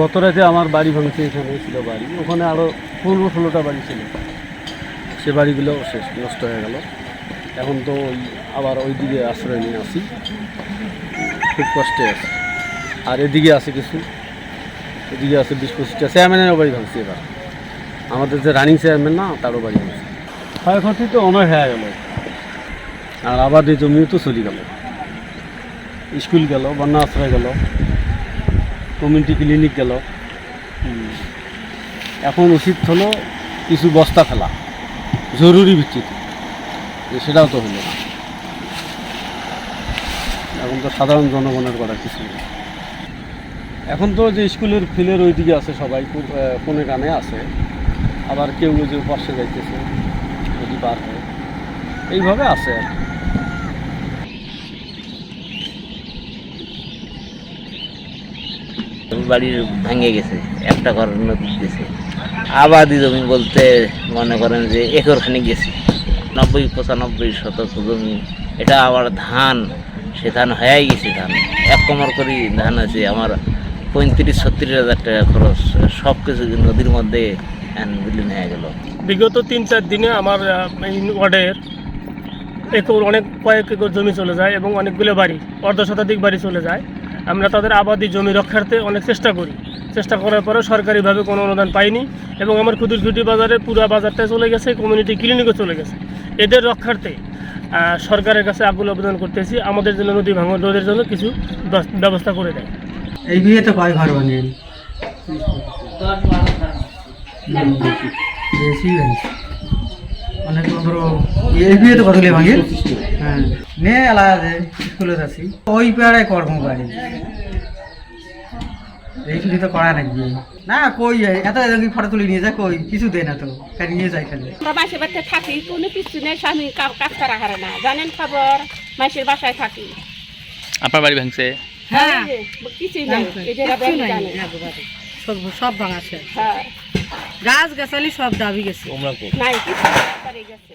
গত রাতে আমার বাড়ি ভাঙছে এখানে ছিল বাড়ি। ওখানে আরও পনেরো ষোলোটা বাড়ি ছিল। সে বাড়িগুলো শেষ, নষ্ট হয়ে গেল। এখন তো ওই আবার ওই দিকে আশ্রয় নিয়ে আসি। খুব কষ্টে আছে। আর এদিকে আছে কিছু। এদিকে আছে বিশ পঁচিশটা চেয়ারম্যানেরও বাড়ি ভাঙছে এবার। আমাদের যে রানিং চেয়ারম্যান না, তারও বাড়ি ভাঙছে ক্ষয়ক্ষতি তো অনেক হয়ে গেল। আর আবার এই জমিও তো চলে গেল। স্কুল গেল বন্যা আশ্রয় গেল। কমিউনিটি ক্লিনিক গেল। এখন উচিত হলো কিছু বস্তা ফেলা জরুরি ভিত্তিতে সেটাও তো হলো না। এখন তো সাধারণ জনগণের করা কিছু নেই। এখন তো যে স্কুলের ফিলের ওইদিকে আছে সবাই কোনে কানে আছে। আবার কেউ যে পাশে যাইতেছে যদি পার হয়। এইভাবে আছে আর কি। বাড়ির ভেঙে গেছে, একটা ঘর নদী গেছে আবাদি জমি বলতে মনে করেন যে একর খানিক গেছে। নব্বই, পঁচানব্বই শতক জমি, এটা আবার ধান, সে ধান হয়ে গেছে ধান। এক কমর করি ধান আছে, আমার পঁয়ত্রিশ, ছত্রিশ হাজার টাকা খরচ সব কিছু নদীর মধ্যে বিলীন হয়ে গেল। বিগত তিন, চার দিনে আমার ওয়ার্ডের একর, অনেক কয়েক একর জমি চলে যায় এবং অনেকগুলো বাড়ি, অর্ধ শতাধিক বাড়ি চলে যায়। আমরা তাদের আবাদি জমি রক্ষার্থে অনেক চেষ্টা করি। চেষ্টা করার পরেও সরকারিভাবে কোনো অনুদান পাইনি এবং আমার ক্ষুদির খুঁটি বাজারে পুরা বাজারটা চলে গেছে কমিউনিটি ক্লিনিকও চলে গেছে। এদের রক্ষার্থে সরকারের কাছে আকুল আবেদন করতেছি আমাদের জন্য নদী ভাঙন রোধের জন্য কিছু ব্যব- ব্যবস্থা করে দেয়। এই বিয়েতে কয় ঘর বানিয়েন? বেশি হয়েছে। অনেক ধরো এই বিয়েতে কতগুলি ভাঙিয়ে হ্যাঁ। নে আলাদা স্কুলে আছি ওই পেয়ারায় কর্ম বাড়ি এই ছুটি তো করা নাকি? না কই এত এদিকে ফটো তুলে নিয়ে যায়? কই? কিছু দেয় না তো। খালি নিয়ে যায় খালি। আমরা মাসের বাড়িতে থাকি কোনো কিছু নেই স্বামী কাজ করা হারে না। জানেন খবর? মাসের বাসায় থাকি। আপনার বাড়ি ভাঙছে? হ্যাঁ। কিছুই নাই। সব ভাঙাছে। হ্যাঁ। গাছ গাছালি সব দাবি গেছে। নাই কিছু গেছে।